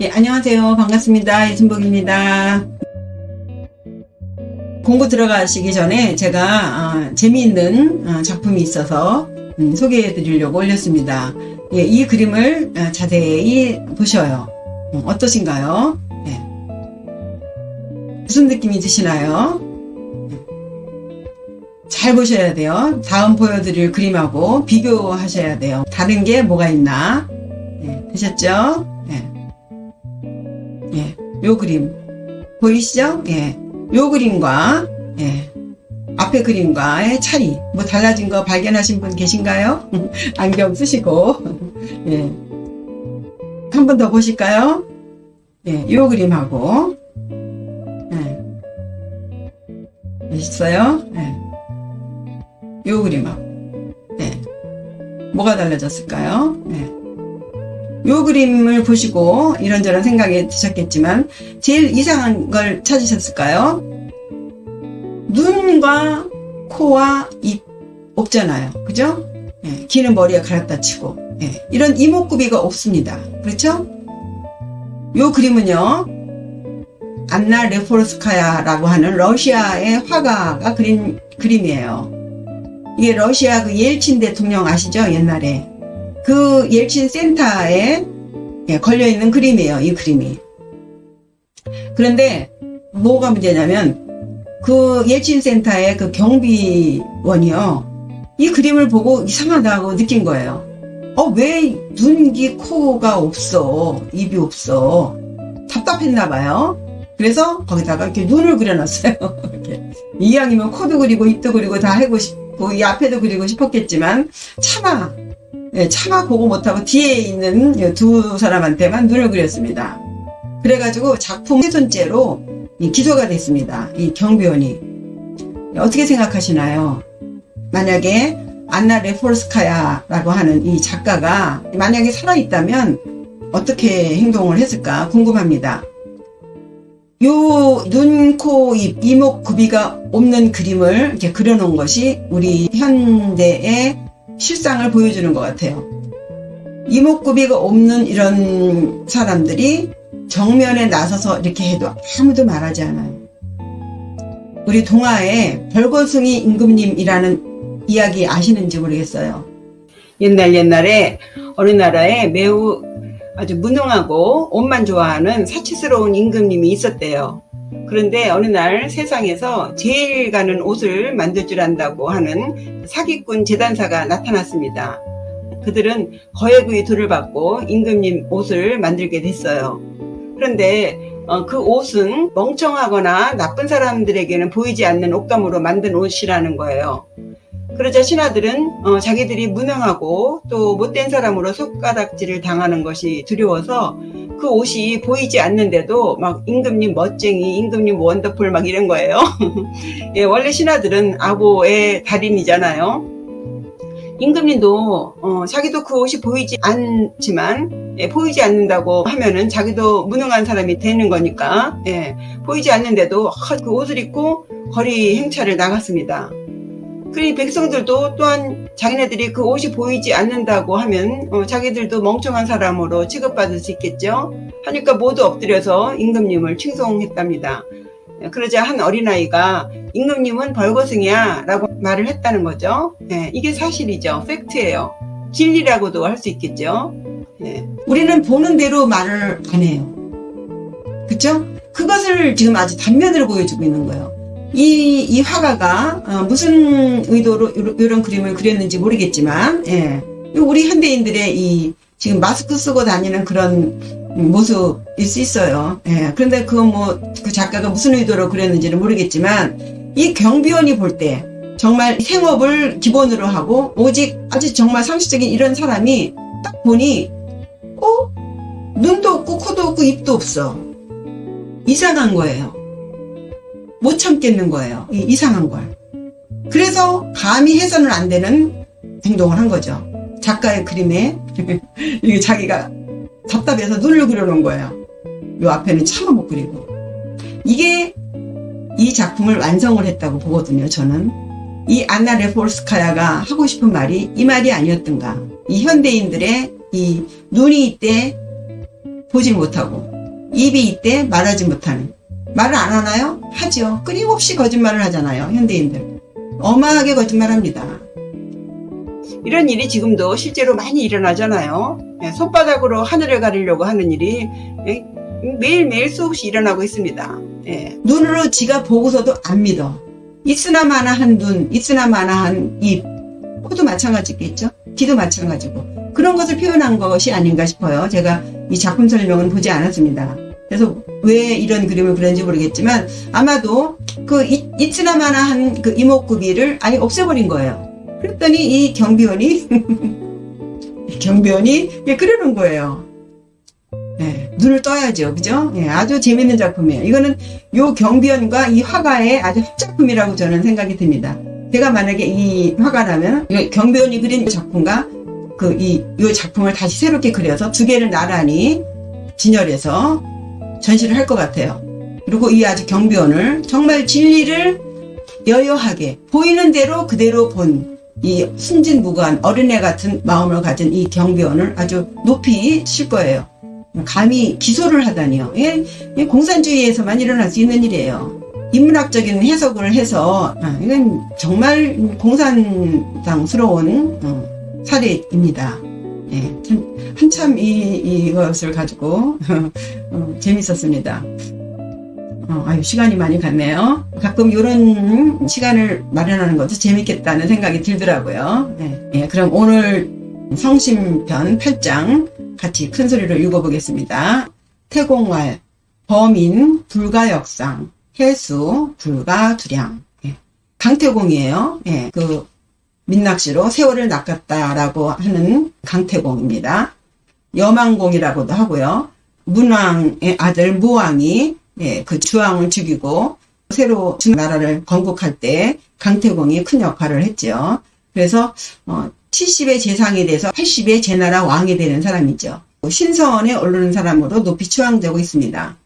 예, 안녕하세요. 반갑습니다. 이순복입니다. 공부 들어가시기 전에 제가 아, 재미있는 아, 작품이 있어서 음, 소개해 드리려고 올렸습니다. 예, 이 그림을 아, 자세히 보셔요. 음, 어떠신가요? 예. 무슨 느낌이 드시나요? 잘 보셔야 돼요. 다음 보여드릴 그림하고 비교하셔야 돼요. 다른 게 뭐가 있나? 예, 되셨죠? 예. 예, 요 그림 보이시죠? 예, 요 그림과 예, 앞에 그림과의 차이 뭐 달라진 거 발견하신 분 계신가요? 안경 쓰시고 예, 한 번 더 보실까요? 예, 요 그림하고 예, 있어요? 예, 요 그림하고 예, 뭐가 달라졌을까요? 예. 요 그림을 보시고 이런저런 생각이 드셨겠지만 제일 이상한 걸 찾으셨을까요? 눈과 코와 입 없잖아요. 그죠? 예, 귀는 머리에 갈았다 치고 예, 이런 이목구비가 없습니다. 그렇죠? 요 그림은요. 안나 레포르스카야라고 하는 러시아의 화가가 그린 그림이에요. 이게 러시아 그 옐친 대통령 아시죠? 옛날에 그 옐친 센터에 예, 걸려 있는 그림이에요. 이 그림이. 그런데 뭐가 문제냐면 그 옐친 센터의 그 경비원이요. 이 그림을 보고 이상하다고 느낀 거예요. 어, 왜 눈기 코가 없어? 입이 없어? 답답했나 봐요. 그래서 거기다가 이렇게 눈을 그려놨어요. 이렇게. 이왕이면 코도 그리고 입도 그리고 다 하고 싶고 이 앞에도 그리고 싶었겠지만 차마 예, 차마 보고 못하고 뒤에 있는 두 사람한테만 눈을 그렸습니다. 그래가지고 작품 훼손죄로 이 기소가 됐습니다. 이 경비원이. 어떻게 생각하시나요? 만약에 안나 레폴스카야라고 하는 이 작가가 만약에 살아있다면 어떻게 행동을 했을까 궁금합니다. 요 눈, 코, 입, 이목 구비가 없는 그림을 이렇게 그려놓은 것이 우리 현대의 실상을 보여주는 것 같아요. 이목구비가 없는 이런 사람들이 정면에 나서서 이렇게 해도 아무도 말하지 않아요. 우리 동화에 별거숭이 임금님이라는 이야기 아시는지 모르겠어요. 옛날 옛날에 어느 나라에 매우 아주 무능하고 옷만 좋아하는 사치스러운 임금님이 있었대요. 그런데 어느 날 세상에서 제일 가는 옷을 만들 줄 안다고 하는 사기꾼 재단사가 나타났습니다. 그들은 거액의 돈을 받고 임금님 옷을 만들게 됐어요. 그런데 어, 그 옷은 멍청하거나 나쁜 사람들에게는 보이지 않는 옷감으로 만든 옷이라는 거예요. 그러자 신하들은 어, 자기들이 무능하고 또 못된 사람으로 손가락질을 당하는 것이 두려워서 그 옷이 보이지 않는데도 막 임금님 멋쟁이, 임금님 원더풀 막 이런 거예요. 예, 원래 신하들은 아고의 달인이잖아요. 임금님도 어, 자기도 그 옷이 보이지 않지만 예, 보이지 않는다고 하면은 자기도 무능한 사람이 되는 거니까 예, 보이지 않는데도 그 옷을 입고 거리 행차를 나갔습니다. 그리 백성들도 또한 자기네들이 그 옷이 보이지 않는다고 하면 어, 자기들도 멍청한 사람으로 취급받을 수 있겠죠. 하니까 모두 엎드려서 임금님을 칭송했답니다. 그러자 한 어린아이가 임금님은 벌거숭이야 라고 말을 했다는 거죠. 네, 이게 사실이죠. 팩트예요. 진리라고도 할 수 있겠죠. 네. 우리는 보는 대로 말을 안 해요. 그쵸? 그것을 지금 아주 단면으로 보여주고 있는 거예요. 이, 이 화가가 어, 무슨 의도로 이런 그림을 그렸는지 모르겠지만, 예. 우리 현대인들의 이 지금 마스크 쓰고 다니는 그런 모습일 수 있어요. 예. 그런데 그 뭐, 그 작가가 무슨 의도로 그렸는지는 모르겠지만, 이 경비원이 볼 때, 정말 생업을 기본으로 하고, 오직 아주 정말 상식적인 이런 사람이 딱 보니, 어? 눈도 없고, 코도 없고, 입도 없어. 이상한 거예요. 못 참겠는 거예요. 이, 이상한 걸. 그래서 감히 해서는 안 되는 행동을 한 거죠. 작가의 그림에, 이게 자기가 답답해서 눈을 그려놓은 거예요. 요 앞에는 차마 못 그리고. 이게 이 작품을 완성을 했다고 보거든요, 저는. 이 안나 레폴스카야가 하고 싶은 말이 이 말이 아니었던가. 이 현대인들의 이 눈이 이때 보질 못하고 입이 있대 말하지 못하는 말을 안 하나요? 하죠. 끊임없이 거짓말을 하잖아요. 현대인들. 어마하게 거짓말합니다. 이런 일이 지금도 실제로 많이 일어나잖아요. 예, 손바닥으로 하늘을 가리려고 하는 일이 예, 매일매일 수없이 일어나고 있습니다. 예. 눈으로 지가 보고서도 안 믿어. 있으나 마나 한 눈, 있으나 마나 한 입. 코도 마찬가지겠죠? 귀도 마찬가지고. 그런 것을 표현한 것이 아닌가 싶어요. 제가 이 작품 설명은 보지 않았습니다. 그래서 왜 이런 그림을 그렸는지 모르겠지만 아마도 그 있- 있으나 마나 한 그 이목구비를 아예 없애버린 거예요. 그랬더니 이 경비원이 이 경비원이 예, 그러는 거예요. 예, 눈을 떠야죠, 그죠? 예, 아주 재밌는 작품이에요. 이거는 요 경비원과 이 화가의 아주 합작품이라고 저는 생각이 듭니다. 제가 만약에 이 화가라면 이 경비원이 그린 작품과 그 이 요 작품을 다시 새롭게 그려서 두 개를 나란히 진열해서 전시를 할 것 같아요. 그리고 이 아주 경비원을 정말 진리를 여여하게 보이는 대로 그대로 본 이 순진무구한 어린애 같은 마음을 가진 이 경비원을 아주 높이 칠 거예요. 감히 기소를 하다니요. 예, 예, 공산주의에서만 일어날 수 있는 일이에요. 인문학적인 해석을 해서 아, 이건 정말 공산당스러운 어, 사례입니다. 예, 참, 한참 이, 이것을 가지고 어, 재밌었습니다. 어, 아유, 시간이 많이 갔네요. 가끔 이런 시간을 마련하는 것도 재밌겠다는 생각이 들더라고요. 예, 예, 그럼 오늘 성심편 8장 같이 큰 소리로 읽어보겠습니다. 태공활, 범인, 불가 역상, 해수, 불가 두량. 예. 강태공이에요. 예, 그 민낚시로 세월을 낚았다라고 하는 강태공입니다. 여망공이라고도 하고요. 문왕의 아들 무왕이 예, 그 주왕을 죽이고 새로 주 나라를 건국할 때 강태공이 큰 역할을 했죠. 그래서 어, 70의 재상이 돼서 80의 제나라 왕이 되는 사람이죠. 신선에 오르는 사람으로 높이 추앙되고 있습니다.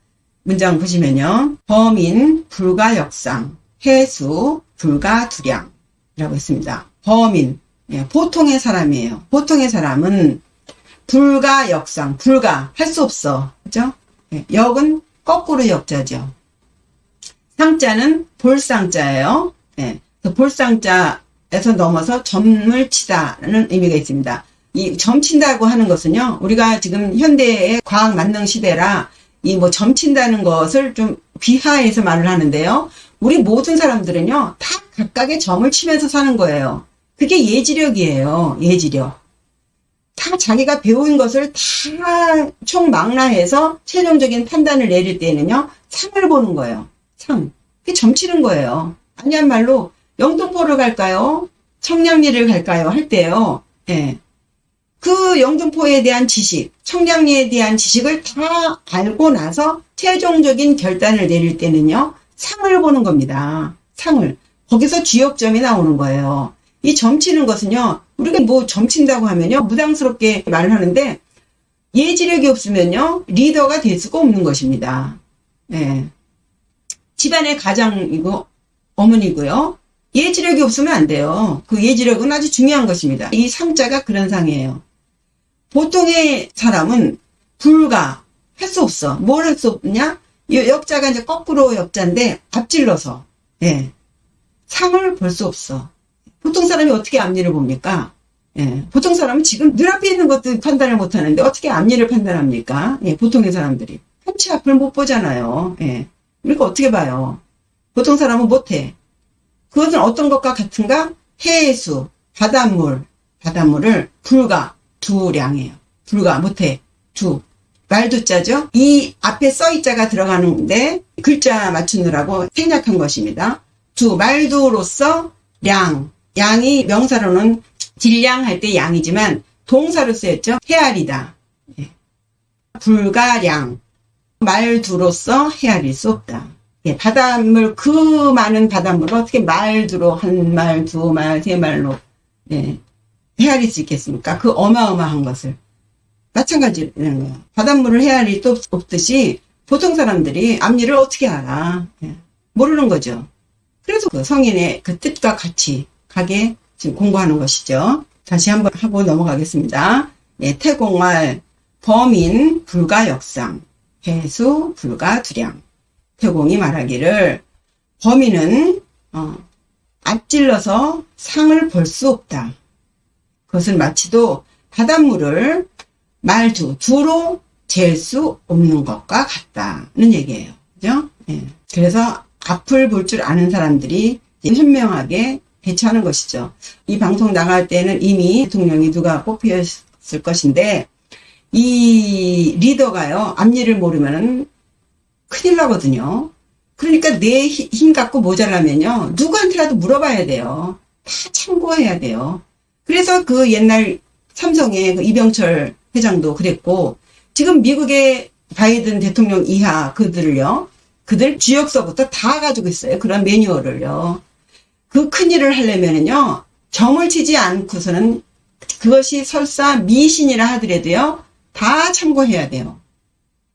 문장 보시면요. 범인, 불가 역상, 해수, 불가 두량이라고 있습니다. 범인, 예, 보통의 사람이에요. 보통의 사람은 불가 역상, 불가, 할 수 없어. 그죠? 예, 역은 거꾸로 역자죠. 상자는 볼상자예요. 예, 볼상자에서 넘어서 점을 치다라는 의미가 있습니다. 이 점친다고 하는 것은요, 우리가 지금 현대의 과학 만능 시대라 이 뭐 점친다는 것을 좀 비하해서 말을 하는데요. 우리 모든 사람들은요, 다 각각의 점을 치면서 사는 거예요. 그게 예지력이에요. 예지력. 다 자기가 배운 것을 다 총망라해서 최종적인 판단을 내릴 때는요, 상을 보는 거예요. 상. 그게 점치는 거예요. 아니야말로 영등포를 갈까요? 청량리를 갈까요? 할 때요. 예. 그 영등포에 대한 지식, 청량리에 대한 지식을 다 알고 나서 최종적인 결단을 내릴 때는요, 상을 보는 겁니다. 상을. 거기서 쥐역점이 나오는 거예요. 이 점치는 것은요, 우리가 뭐 점친다고 하면요, 무당스럽게 말을 하는데, 예지력이 없으면요, 리더가 될 수가 없는 것입니다. 예. 집안의 가장이고, 어머니고요. 예지력이 없으면 안 돼요. 그 예지력은 아주 중요한 것입니다. 이 상자가 그런 상이에요. 보통의 사람은 불가, 할 수 없어. 뭘 할 수 없냐? 이 역자가 이제 거꾸로 역자인데, 앞질러서, 예. 상을 볼 수 없어. 보통 사람이 어떻게 앞니를 봅니까? 예. 보통 사람은 지금 눈앞에 있는 것도 판단을 못 하는데, 어떻게 앞니를 판단합니까? 예. 보통의 사람들이. 한치 앞을 못 보잖아요. 예. 우리가 어떻게 봐요? 보통 사람은 못해. 그것은 어떤 것과 같은가? 해수, 바닷물, 바닷물을 불가, 두량이에요. 불가, 못해, 두. 말두자죠? 이 앞에 써있자가 들어가는데 글자 맞추느라고 생략한 것입니다. 두, 말두로서 량. 양이 명사로는 질량 할 때 양이지만 동사로 쓰였죠? 헤아리다. 예. 불가량. 말두로서 헤아릴 수 없다. 예, 바닷물, 그 많은 바닷물을 어떻게 말두로, 한 말, 두 말, 세 말로, 예, 헤아릴 수 있겠습니까? 그 어마어마한 것을. 마찬가지라는 거예요. 바닷물을 헤아릴 수 없- 없듯이 보통 사람들이 앞일을 어떻게 알아? 예, 모르는 거죠. 그래서 그 성인의 그 뜻과 같이 가게 지금 공부하는 것이죠. 다시 한번 하고 넘어가겠습니다. 예, 태공활, 범인 불가 역상, 해수 불가 두량. 태공이 말하기를 범인은 어, 앞질러서 상을 볼 수 없다. 그것은 마치도 바닷물을 말두, 두로 잴 수 없는 것과 같다는 얘기예요. 그죠? 예. 그래서 앞을 볼 줄 아는 사람들이 현명하게 대처하는 것이죠. 이 방송 나갈 때는 이미 대통령이 누가 뽑혔을 것인데, 이 리더가요, 앞일을 모르면은 큰일 나거든요. 그러니까 내 힘 갖고 모자라면요, 누구한테라도 물어봐야 돼요. 다 참고해야 돼요. 그래서 그 옛날 삼성의 그 이병철 회장도 그랬고, 지금 미국의 바이든 대통령 이하 그들을요, 그들 지역서부터 다 가지고 있어요. 그런 매뉴얼을요. 그 큰일을 하려면은요, 정을 치지 않고서는 그것이 설사 미신이라 하더라도요, 다 참고해야 돼요.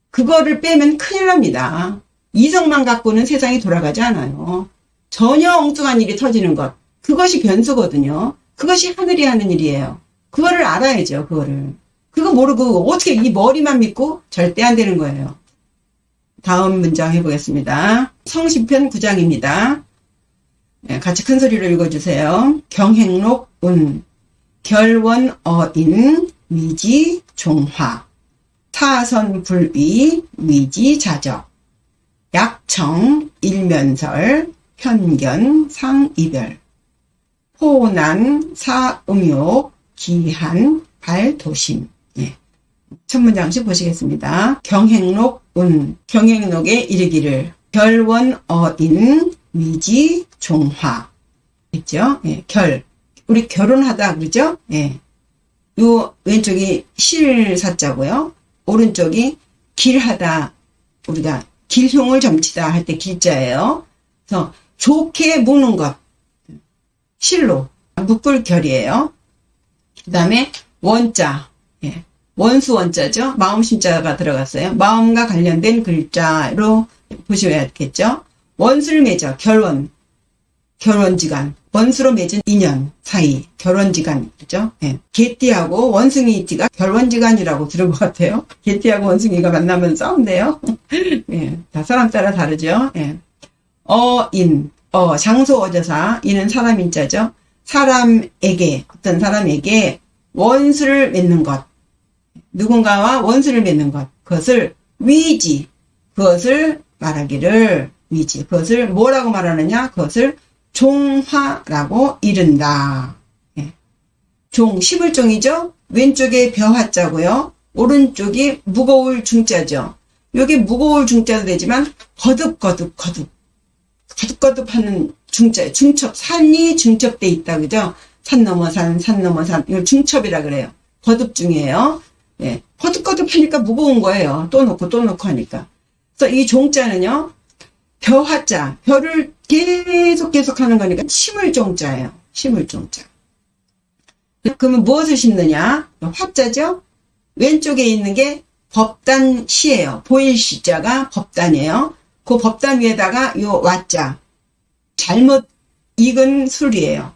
그거를 빼면 큰일 납니다. 이성만 갖고는 세상이 돌아가지 않아요. 전혀 엉뚱한 일이 터지는 것. 그것이 변수거든요. 그것이 하늘이 하는 일이에요. 그거를 알아야죠, 그거를. 그거 모르고 어떻게 이 머리만 믿고 절대 안 되는 거예요. 다음 문장 해보겠습니다. 성시편 9장입니다. 네, 같이 큰 소리로 읽어주세요. 경행록 운, 결원 어인, 위지 종화, 사선 불위, 위지 자적, 약청, 일면설, 편견, 상이별, 포난, 사음욕, 기한, 발도심. 예. 첫 문장씩 보시겠습니다. 경행록 운, 경행록에 이르기를, 결원 어인, 위지 종화. 있죠? 예, 결. 우리 결혼하다 그러죠? 예. 요 왼쪽이 실사자고요. 오른쪽이 길하다. 우리가 길흉을 점치다 할 때 길자예요. 그래서 좋게 묵는 것. 실로 묶을 결이에요. 그 다음에 원자. 예. 원수 원자죠. 마음 심자가 들어갔어요. 마음과 관련된 글자로 보셔야겠죠. 원수를 맺어 결원. 결혼지간. 원수로 맺은 인연 사이. 결혼지간. 그죠? 예. 개띠하고 원숭이띠가 결혼지간이라고 들은 것 같아요. 개띠하고 원숭이가 만나면 싸운대요. 예. 다 사람 따라 다르죠. 예. 어인. 어, 장소 어조사. 이는 사람 인자죠. 사람에게, 어떤 사람에게 원수를 맺는 것. 누군가와 원수를 맺는 것. 그것을 위지. 그것을 말하기를 위지. 그것을 뭐라고 말하느냐? 그것을 종화라고 이른다. 예. 종, 십을 종이죠? 왼쪽에 벼화자고요. 오른쪽이 무거울 중자죠. 여기 무거울 중자도 되지만 거듭거듭 거듭 거듭거듭 하는 중자, 중첩, 산이 중첩돼 있다, 그죠? 산 넘어 산, 산 넘어 산. 이걸 중첩이라 그래요. 거듭 중이에요. 예. 거듭거듭 하니까 무거운 거예요. 또 놓고 또 놓고 하니까. 그래서 이 종자는요, 벼화자, 벼를 계속 계속 하는 거니까 심을 종자예요. 심을 종자. 그러면 무엇을 심느냐? 화자죠? 왼쪽에 있는 게 법단 시예요. 보일 시자가 법단이에요. 그 법단 위에다가 요 와자. 잘못 익은 술이에요.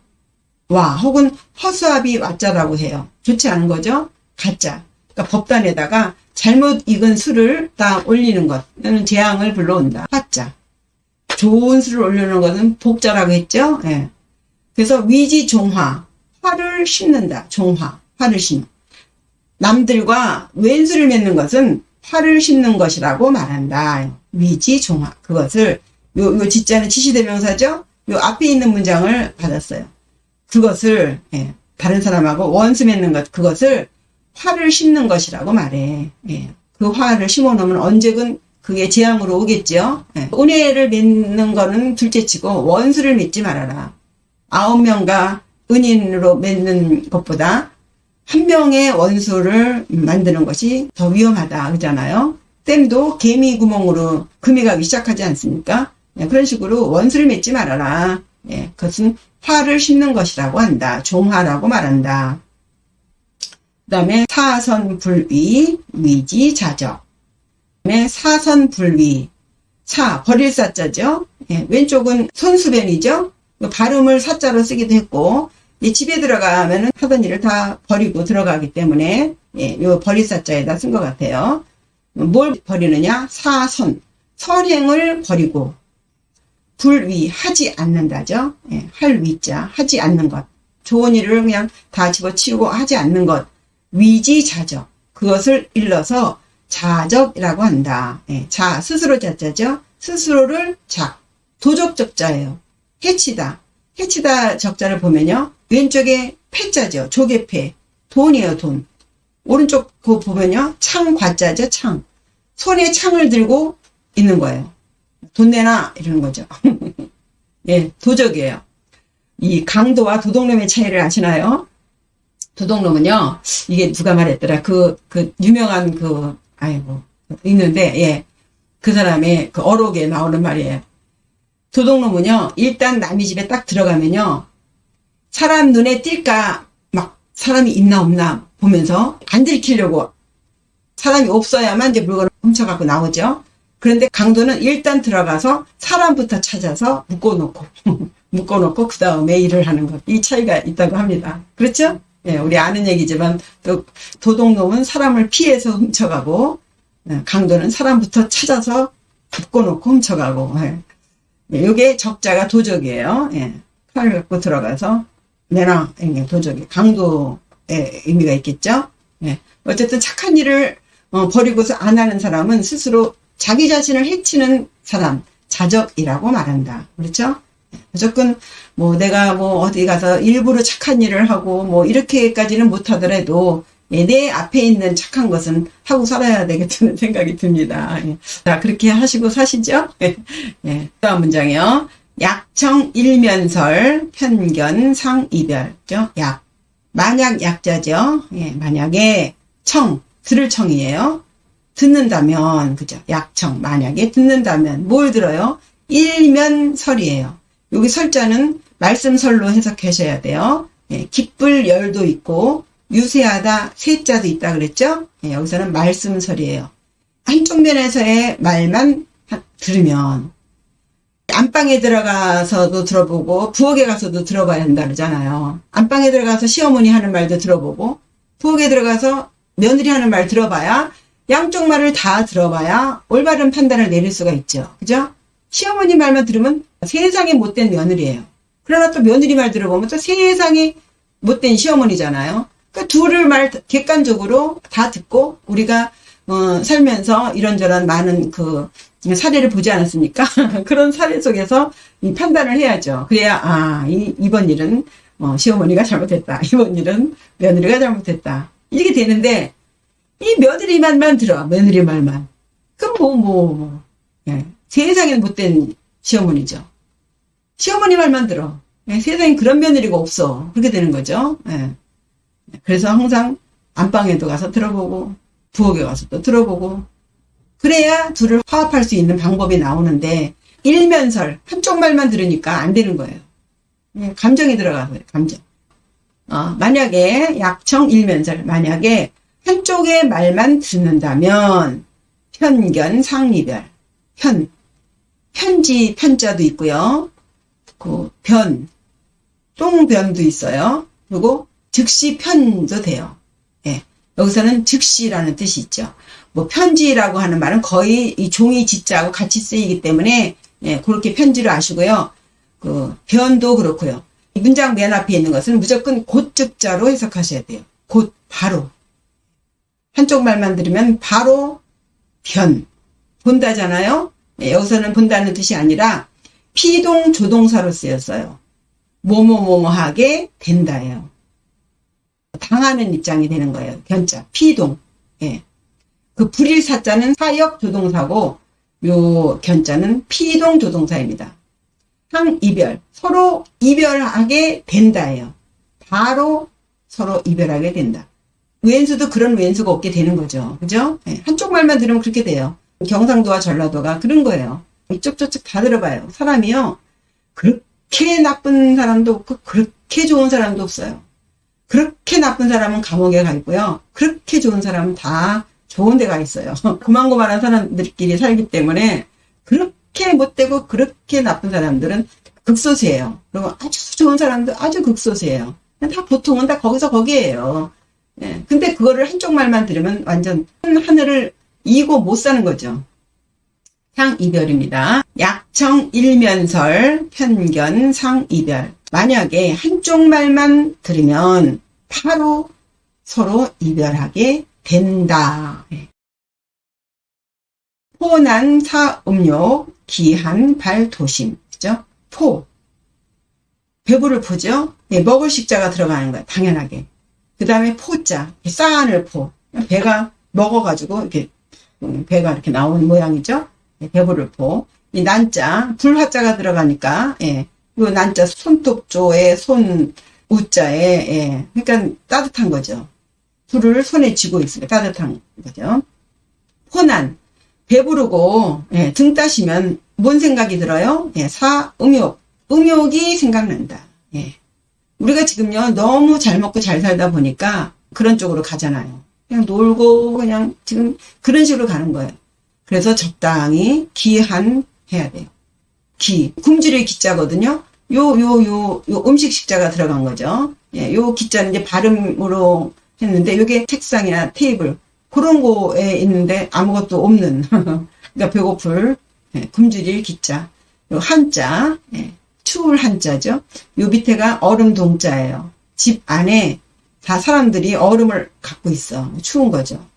와, 혹은 허수아비 와자라고 해요. 좋지 않은 거죠? 가짜. 그러니까 법단에다가 잘못 익은 술을 딱 올리는 것. 는 재앙을 불러온다. 화자. 좋은 술을 올리는 것은 복자라고 했죠? 예. 그래서 위지 종화. 화를 심는다. 종화. 화를 심. 남들과 왼수를 맺는 것은 화를 심는 것이라고 말한다. 위지 종화. 그것을 요, 요 지자는 지시대명사죠? 요 앞에 있는 문장을 받았어요. 그것을, 예, 다른 사람하고 원수 맺는 것, 그것을 화를 심는 것이라고 말해. 예. 그 화를 심어 놓으면 언제든 그게 재앙으로 오겠죠. 예. 은혜를 맺는 거는 둘째 치고 원수를 맺지 말아라. 아홉 명과 은인으로 맺는 것보다 한 명의 원수를 만드는 것이 더 위험하다 그러잖아요. 댐도 개미 구멍으로 금이 가기 시작하지 않습니까? 예, 그런 식으로 원수를 맺지 말아라. 예, 그것은 화를 심는 것이라고 한다. 종화라고 말한다. 그 다음에 사선 불위, 위지 자적. 그 다음에 사선불위, 사, 버릴 사자죠. 예, 왼쪽은 손수변이죠. 발음을 사자로 쓰기도 했고, 이 집에 들어가면은 하던 일을 다 버리고 들어가기 때문에 예, 요 버리사자에다 쓴 것 같아요. 뭘 버리느냐? 사선. 선행을 버리고, 불위, 하지 않는다죠. 예, 할 위자, 하지 않는 것. 좋은 일을 그냥 다 집어치우고 하지 않는 것. 위지자적. 그것을 일러서 자적이라고 한다. 예, 자, 스스로 자자죠. 스스로를 자. 도적적 자예요. 해치다. 해치다 적자를 보면요. 왼쪽에 패자죠. 조개패. 돈이에요, 돈. 오른쪽 그 보면요. 창 과자죠, 창. 손에 창을 들고 있는 거예요. 돈 내놔! 이러는 거죠. 예, 도적이에요. 이 강도와 도둑놈의 차이를 아시나요? 도둑놈은요, 이게 누가 말했더라. 그, 그, 유명한 그, 아이고, 있는데, 예. 그 사람의 그 어록에 나오는 말이에요. 도둑놈은요, 일단 남의 집에 딱 들어가면요, 사람 눈에 띌까, 막, 사람이 있나 없나 보면서 안 들키려고 사람이 없어야만 이제 물건을 훔쳐갖고 나오죠. 그런데 강도는 일단 들어가서 사람부터 찾아서 묶어놓고, 묶어놓고 그 다음에 일을 하는 것. 이 차이가 있다고 합니다. 그렇죠? 예, 우리 아는 얘기지만 또 도둑놈은 사람을 피해서 훔쳐가고, 예, 강도는 사람부터 찾아서 묶어놓고 훔쳐가고, 예. 예, 요게 적자가 도적이에요. 예. 칼을 갖고 들어가서 내놔. 이게 도적이. 강도의 의미가 있겠죠? 예. 어쨌든 착한 일을 어, 버리고서 안 하는 사람은 스스로 자기 자신을 해치는 사람, 자적이라고 말한다. 그렇죠? 예. 무조건 뭐 내가 뭐 어디 가서 일부러 착한 일을 하고 뭐 이렇게까지는 못하더라도 예, 내 앞에 있는 착한 것은 하고 살아야 되겠다는 생각이 듭니다. 예. 자, 그렇게 하시고 사시죠? 예. 예. 다음 문장이요. 약청 일면설, 편견, 상이별죠. 약. 만약 약자죠. 예, 만약에 청, 들을 청이에요. 듣는다면, 그죠? 약청, 만약에 듣는다면, 뭘 들어요? 일면설이에요. 여기 설자는 말씀설로 해석하셔야 돼요. 예, 기쁠 열도 있고, 유세하다, 세자도 있다 그랬죠? 예, 여기서는 말씀설이에요. 한쪽 면에서의 말만 하- 들으면, 안방에 들어가서도 들어보고, 부엌에 가서도 들어봐야 한다 그러잖아요. 안방에 들어가서 시어머니 하는 말도 들어보고, 부엌에 들어가서 며느리 하는 말 들어봐야, 양쪽 말을 다 들어봐야 올바른 판단을 내릴 수가 있죠. 그죠? 시어머니 말만 들으면 세상에 못된 며느리예요. 그러나 또 며느리 말 들어보면 또 세상에 못된 시어머니잖아요. 그 둘을 말 객관적으로 다 듣고 우리가 어, 살면서 이런저런 많은 그 사례를 보지 않았습니까? 그런 사례 속에서 이 판단을 해야죠. 그래야 아 이, 이번 일은 어, 시어머니가 잘못했다. 이번 일은 며느리가 잘못했다. 이게 되는데 이 며느리 말만 들어 며느리 말만. 그럼 뭐뭐 뭐, 예. 세상에 못된 시어머니죠. 시어머니 말만 들어. 예, 세상에 그런 며느리가 없어. 그렇게 되는 거죠. 예. 그래서 항상 안방에도 가서 들어보고 부엌에 가서 또 들어보고 그래야 둘을 화합할 수 있는 방법이 나오는데 일면설 한쪽 말만 들으니까 안 되는 거예요. 예, 감정이 들어가서 감정. 어, 만약에 약청 일면설 만약에 한쪽의 말만 듣는다면 편견 상리별 편 편지 편자도 있고요. 그 변, 똥변도 있어요. 그리고 즉시 편도 돼요. 예. 여기서는 즉시라는 뜻이 있죠. 뭐 편지라고 하는 말은 거의 이 종이 지자하고 같이 쓰이기 때문에 예, 그렇게 편지를 아시고요. 그 변도 그렇고요. 이 문장 맨 앞에 있는 것은 무조건 곧즉자로 해석하셔야 돼요. 곧 바로 한쪽 말만 들으면 바로 변 본다잖아요. 예, 여기서는 본다는 뜻이 아니라 피동 조동사로 쓰였어요. 뭐뭐뭐뭐하게 된다예요. 당하는 입장이 되는 거예요. 견자 피동. 예. 그 불일 사자는 사역 조동사고 요 견자는 피동 조동사입니다. 항이별 서로 이별하게 된다예요. 바로 서로 이별하게 된다. 왼수도 그런 왼수가 없게 되는 거죠. 그죠? 예, 한쪽 말만 들으면 그렇게 돼요. 경상도와 전라도가 그런 거예요. 이쪽 저쪽 다 들어봐요. 사람이요. 그렇게 나쁜 사람도 없고 그렇게 좋은 사람도 없어요. 그렇게 나쁜 사람은 감옥에 가 있고요. 그렇게 좋은 사람은 다 좋은 데 가 있어요. 고만고만한 사람들끼리 살기 때문에 그렇게 못되고 그렇게 나쁜 사람들은 극소수예요. 그리고 아주 좋은 사람도 아주 극소수예요. 다 보통은 다 거기서 거기에요. 예. 근데 그거를 한쪽 말만 들으면 완전 하늘을 이고 못 사는 거죠. 상이별입니다. 약청 일면설 편견 상이별. 만약에 한쪽 말만 들으면 바로 서로 이별하게 된다. 예. 포난 사음욕 기한 발도심. 그죠? 포. 배부를 포죠? 예, 먹을 식자가 들어가는 거야. 당연하게. 그 다음에 포자. 쌓아낼 포. 배가 먹어가지고 이렇게 음, 배가 이렇게 나오는 모양이죠. 예, 배부를 포. 이 난자, 불화자가 들어가니까, 예. 그 난자 손톱조에 손 우자에, 예. 그러니까 따뜻한 거죠. 불을 손에 쥐고 있으니까 따뜻한 거죠. 포난. 배부르고, 예, 등 따시면 뭔 생각이 들어요? 예, 사, 음욕. 음욕이 생각난다. 예. 우리가 지금요, 너무 잘 먹고 잘 살다 보니까 그런 쪽으로 가잖아요. 그냥 놀고, 그냥 지금 그런 식으로 가는 거예요. 그래서 적당히 기한 해야 돼요. 기. 굶주릴 기자거든요. 요, 요, 요, 요 음식 식자가 들어간 거죠. 예, 요 기자는 이제 발음으로 했는데, 요게 책상이나 테이블, 그런 거에 있는데 아무것도 없는. 그러니까 배고플, 예, 굶주릴 기자. 요 한자, 예, 추울 한자죠. 요 밑에가 얼음 동자예요. 집 안에 다 사람들이 얼음을 갖고 있어. 추운 거죠.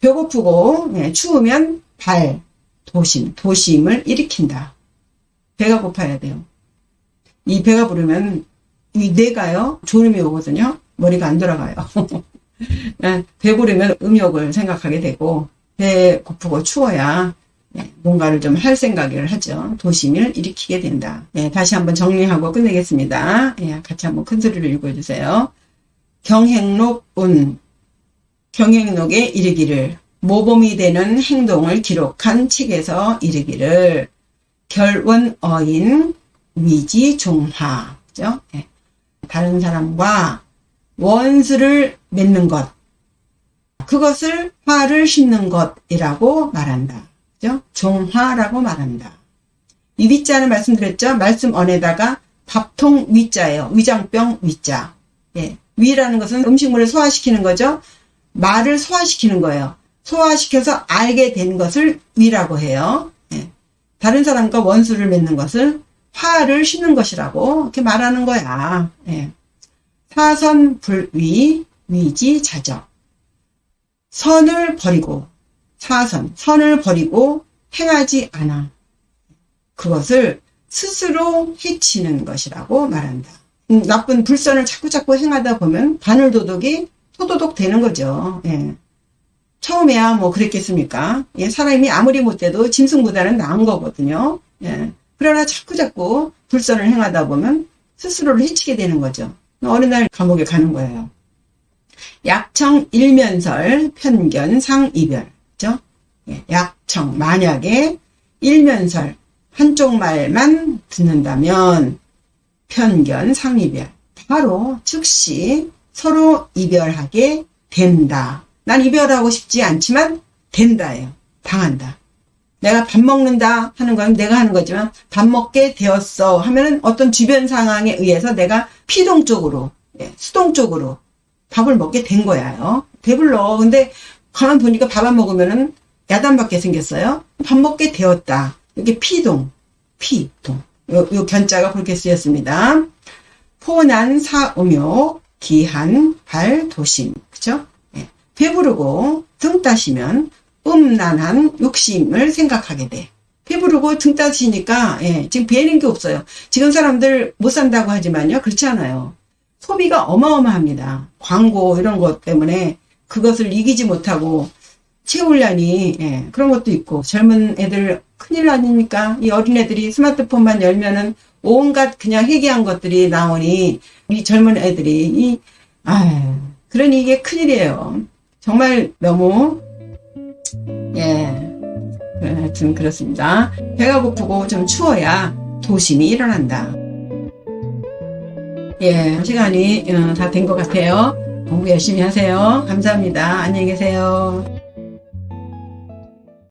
배고프고 예, 추우면 발, 도심, 도심을 일으킨다. 배가 고파야 돼요. 이 배가 부르면 이 뇌가요 졸음이 오거든요. 머리가 안 돌아가요. 예, 배 부르면 음욕을 생각하게 되고 배 고프고 추워야 예, 뭔가를 좀 할 생각을 하죠. 도심을 일으키게 된다. 예, 다시 한번 정리하고 끝내겠습니다. 예, 같이 한번 큰 소리로 읽어주세요. 경행록 운 경행록에 이르기를 모범이 되는 행동을 기록한 책에서 이르기를 결원 어인 위지 종화 그죠? 예. 다른 사람과 원수를 맺는 것 그것을 화를 심는 것이라고 말한다. 그죠? 종화라고 말한다. 이 위자는 말씀드렸죠? 말씀 언에다가 밥통 위자예요. 위장병 위자. 예. 위라는 것은 음식물을 소화시키는 거죠. 말을 소화시키는 거예요. 소화시켜서 알게 된 것을 위라고 해요. 예. 다른 사람과 원수를 맺는 것을 화를 심는 것이라고 이렇게 말하는 거야. 예. 사선 불위 위지 자적. 선을 버리고 사선 선을 버리고 행하지 않아. 그것을 스스로 해치는 것이라고 말한다. 음, 나쁜 불선을 자꾸 자꾸 행하다 보면 바늘도둑이 토도독 되는 거죠. 예. 처음에야 뭐 그랬겠습니까? 예, 사람이 아무리 못돼도 짐승보다는 나은 거거든요. 예. 그러나 자꾸 자꾸 불선을 행하다 보면 스스로를 해치게 되는 거죠. 어느 날 감옥에 가는 거예요. 약청 일면설 편견 상이별. 죠 예, 약청 만약에 일면설 한쪽 말만 듣는다면 편견 상이별 바로 즉시 서로 이별하게 된다. 난 이별하고 싶지 않지만 된다예요. 당한다. 내가 밥 먹는다 하는 건 내가 하는 거지만 밥 먹게 되었어 하면은 어떤 주변 상황에 의해서 내가 피동적으로 예, 수동적으로 밥을 먹게 된 거야요. 배불러. 근데 가만 보니까 밥 안 먹으면은 야단받게 생겼어요. 밥 먹게 되었다. 이게 피동, 피동. 요, 요 견자가 그렇게 쓰였습니다. 포난 사음욕 기한 발 도심. 그죠? 예. 배부르고 등 따시면 음란한 욕심을 생각하게 돼. 배부르고 등 따시니까 예, 지금 배는 게 없어요. 지금 사람들 못 산다고 하지만요. 그렇지 않아요. 소비가 어마어마합니다. 광고 이런 것 때문에 그것을 이기지 못하고 채우려니 예, 그런 것도 있고 젊은 애들 큰일 아닙니까? 이 어린애들이 스마트폰만 열면은 온갖 그냥 회개한 것들이 나오니 이 젊은 애들이 이 아, 그러니 이게 큰일이에요. 정말 너무 예. 하여튼 그렇습니다. 배가 고프고 좀 추워야 도심이 일어난다. 예, 시간이 어, 다된 것 같아요. 공부 열심히 하세요. 감사합니다. 안녕히 계세요.